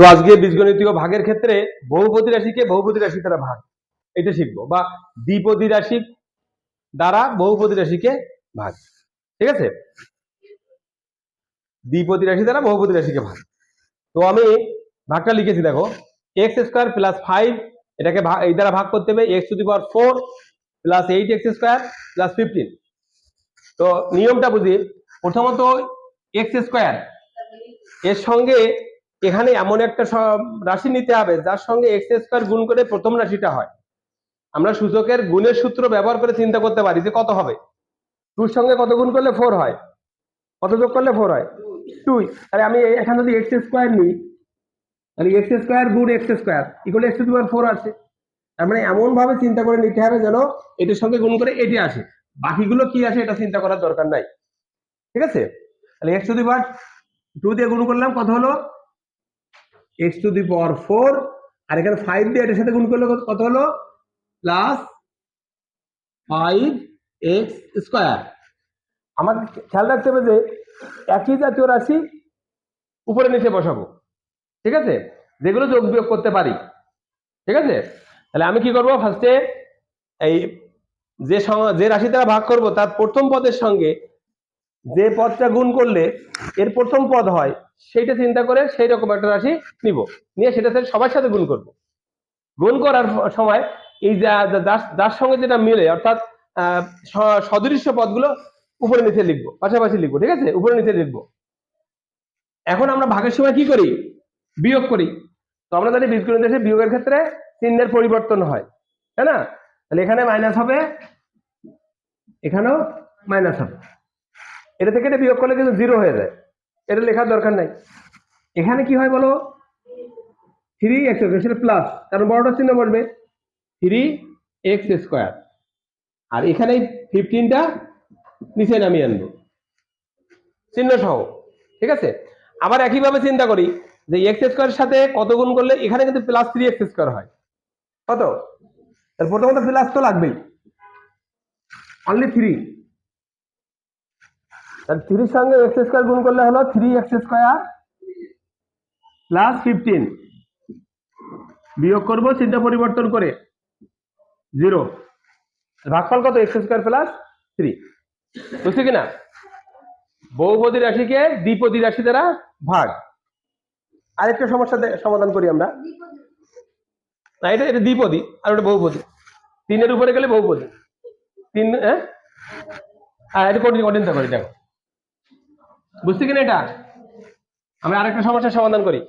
তো আজকে বীজগণিতীয় ভাগের ক্ষেত্রে বহুপতি রাশিকে বহুপতি রাশি দ্বারা ভাগ? এটা শিখব। বা দ্বিপদী রাশি দ্বারা বহুপতি রাশিকে ভাগ। ঠিক আছে? দ্বিপদী রাশি দ্বারা বহুপতি রাশিকে ভাগ। তো আমি ভাগটা লিখেছি, দেখো। এক্স স্কোয়ার প্লাস ফাইভ এটাকে এই দ্বারা ভাগ করতে হবে। X to the power four plus eight x square plus fifteen তো নিয়মটা বুঝি। প্রথমত এক্স স্কোয়ার এর সঙ্গে এখানে এমন একটা রাশি নিতে হবে, যার সঙ্গে এক্স স্কোয়ার গুণ করে প্রথম রাশিটা হয়। আমরা সূচকের গুণের সূত্র ব্যবহার করে চিন্তা করতে পারি যে কত হবে। টুর সঙ্গে কত গুণ করলে ফোর হয়? কত যোগ করলে ফোর হয়? টুই তাহলে আমি এখানে যদি এক্স স্কোয়ার নিই, তাহলে এক্স স্কোয়ার গুণ x square equal x to four আছে। তার মানে এমন ভাবে চিন্তা করে নিতে হবে যেন এটির সঙ্গে গুণ করে এটি আসে। বাকিগুলো কি আসে এটা চিন্তা করার দরকার নাই। ঠিক আছে? তাহলে x to the power two দিয়ে গুণ করলাম, কত হলো? X to the power four আর এখানে ফাইভ দিয়ে এটার সাথে গুণ করলে কত- হলো? প্লাস ফাইভ এক্স স্কোয়ার আমার খেয়াল রাখতে হবে যে একই জাতীয় রাশি উপরে নিচে বসাবো। ঠিক আছে? যেগুলো যোগ বিয়োগ করতে পারি। ঠিক আছে? তাহলে আমি কি করব? ফার্স্টে এই যে যে রাশি দ্বারা ভাগ করব, তার প্রথম পদের সঙ্গে যে পদটা গুণ করলে এর প্রথম পদ হয় সেইটা চিন্তা করে সেই রকম একটা রাশি নিব। নিয়ে সেটা সবার সাথে গুণ করব। গুণ করার সময় এই যার সঙ্গে যেটা মিলে, অর্থাৎ সদৃশ্য পদগুলো উপরে নিচে লিখব, পাশাপাশি লিখব, ঠিক আছে? উপরে নিচে লিখব। এখন আমরা ভাগের সময় কি করি? বিয়োগ করি। তো আমরা জানি বীজগণিত দেশে বিয়োগের ক্ষেত্রে চিহ্নের পরিবর্তন হয়, তাই না? তাহলে এখানে মাইনাস হবে, এখানেও মাইনাস হবে। এটা থেকে এটা বিয়োগ করলে কিন্তু জিরো হয়ে যায়। এটা লেখার দরকার নাই। এখানে কি হয় বলো? থ্রি এক্স সেটা প্লাস কারণ বড়টা চিহ্ন বলবে থ্রি এক্স স্কোয়ার আর এখানে ফিফটিনটা নিচে নামিয়ে আনব। চিহ্ন সহ, ঠিক আছে? আবার একইভাবে চিন্তা করি যে এক্স স্কোয়ারের সাথে কত গুণ করলে এখানে কিন্তু প্লাস থ্রি এক্স স্কোয়ার হয়। কত? প্রথমত প্লাস তো লাগবেই। অনলি থ্রি তাহলে থ্রির সঙ্গে এক্স স্কোয়ার গুণ করলে হলো three x square plus fifteen বিয়োগ করব চিন্তা পরিবর্তন করে। জিরো ভাগফল কত? এক্স স্কোয়ার প্লাস থ্রি বুঝছ কিনা? বহুপদী রাশিকে দ্বিপদী রাশি দ্বারা ভাগ। আরেকটা সমস্যা সমাধান করি আমরা। না, এটা এটা দ্বিপদী আর ওটা বহুপদী। তিনের উপরে গেলে বহুপদী। তিন হ্যাঁ? আর এটা কঠিন কঠিনতা করি, দেখো। বুঝতে কিনা এটা? আমরা আরেকটা সমস্যার সমাধান করি।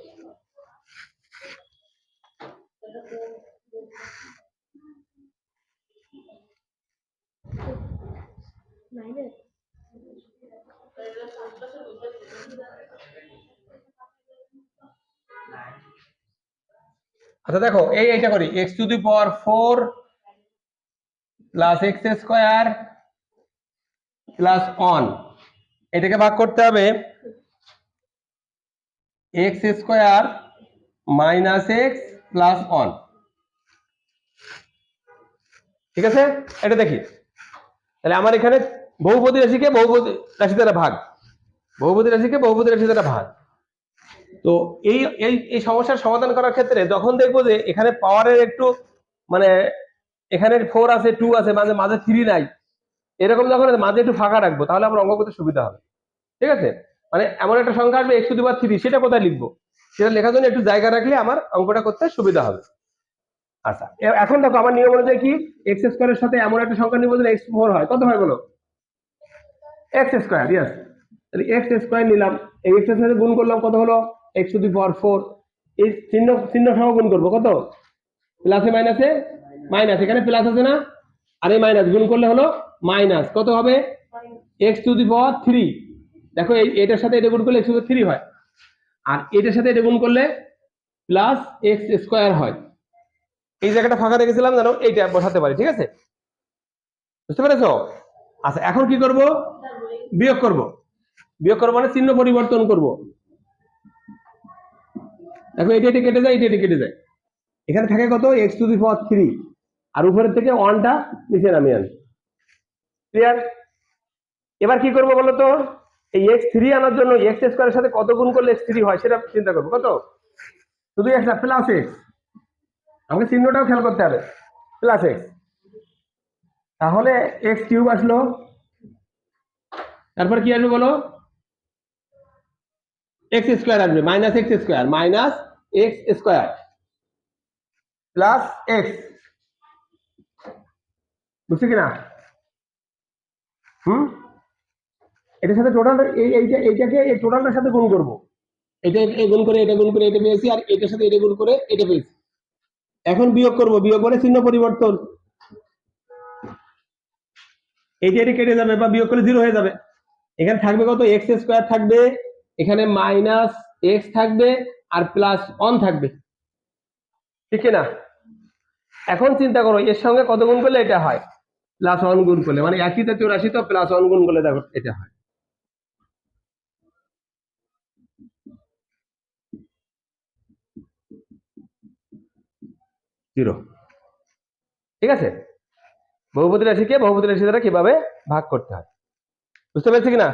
আচ্ছা দেখো, এই এইটা করি। X to the power four plus x square plus one এটাকে ভাগ করতে হবে x square minus x plus one. ঠিক আছে? এটা দেখি। তাহলে আমার এখানে বহুপতি রাশিকে বহুপতি রাশি দ্বারা ভাগ। বহুপতি রাশিকে বহুপতি রাশি দ্বারা ভাগ। তো এই এই সমস্যার সমাধান করার ক্ষেত্রে যখন দেখব যে এখানে পাওয়ারের একটু মানে এখানে ফোর আছে টু আছে, মাঝে মাঝে থ্রি নাই এরকম যখন মাঝে একটু ফাঁকা রাখব, তাহলে আমার অঙ্ক করতে সুবিধা হবে। ঠিক আছে? মানে এমন একটা সংখ্যা আসবে এক্স টু থ্রি সেটা কোথায় লিখব? সেটা লেখার জন্য একটু জায়গা রাখলে আমার অঙ্কটা করতে সুবিধা হবে। আচ্ছা এখন দেখো, আমার নিয়ম অনুযায়ী কি? এক্স স্কোয়ারের সাথে এমন একটা সংখ্যা নিবো যে এক্স ফোর হয়। কত হয় বলো? এক্স স্কোয়ার ইয়েস তাহলে এক্স স্কোয়ার নিলাম, এই এক্স সাথে গুণ করলাম, কত হলো? X to the power four এই চিহ্ন চিহ্ন সহ গুণ করব, কত? প্লাসে মাইনাসে মাইনাস এখানে প্লাস আছে না? আর এই মাইনাস গুণ করলে হলো মাইনাস, কত হবে? X to the power three দেখো এটার সাথে এটা গুণ করলে এক্স থ্রি হয়। আর এটার সাথে এটা গুণ করলে প্লাস এক্স স্কোয়ার হয়। এই জায়গাটা ফাঁকা রেখেছিলাম জানো এইটা বসাতে পারি, ঠিক আছে? বুঝতে পেরেছ? আচ্ছা এখন কি করব? বিয়োগ করব। বিয়োগ করব মানে চিহ্ন পরিবর্তন করব। দেখো, এটা এটা কেটে যায়, এটা এটা কেটে যায়। এখানে থাকে কত? X to the power three আর উপরের থেকে ওয়ানটা নিচে নামিয়ে আন। ক্লিয়ার এবার কি করব বলো তো? এই এক্স থ্রি আনার জন্য এক্স স্কোয়ারের সাথে কত গুণ করলে এক্স থ্রি হয় সেটা চিন্তা করব, কত? শুধু এক্স না প্লাস এক্স আমাকে চিহ্নটাও খেয়াল করতে হবে। প্লাস এক্স তাহলে এক্স কিউব আসলো। তারপর কি আসবে বলো? এক্স স্কোয়ার আসবে minus x square minus x square plus x বুঝছি কিনা হুম? এটার সাথে টোটাল এই এইটা, এইটাকে এই টোটালটার সাথে গুণ করব। এটা এই গুণ করে, এটা গুণ করে, এটা পেয়েছি, আর এটার সাথে এটা গুণ করে, এটা পেয়েছি। এখন বিয়োগ করব, বিয়োগ করে চিহ্ন পরিবর্তন। এইটা এটা কেটে যাবে বা বিয়োগ করে জিরো হয়ে যাবে। এখানে থাকবে কত? এক্স স্কোয়ার থাকবে, এখানে মাইনাস এক্স থাকবে, আর প্লাস অন থাকবে। ঠিক না? এখন চিন্তা করো, এর সঙ্গে কত গুণ করলে এটা হয়? প্লাস ওয়ান গুণ করলে মানে একইতে চৌরাশি তো প্লাস ওয়ান গুণ করলে দেখো এটা হয়। জিরো ঠিক আছে? বহুপতি রাশিকে বহুপতি রাশি দ্বারা কীভাবে ভাগ করতে হয়? বুঝতে পেরেছি কিনা?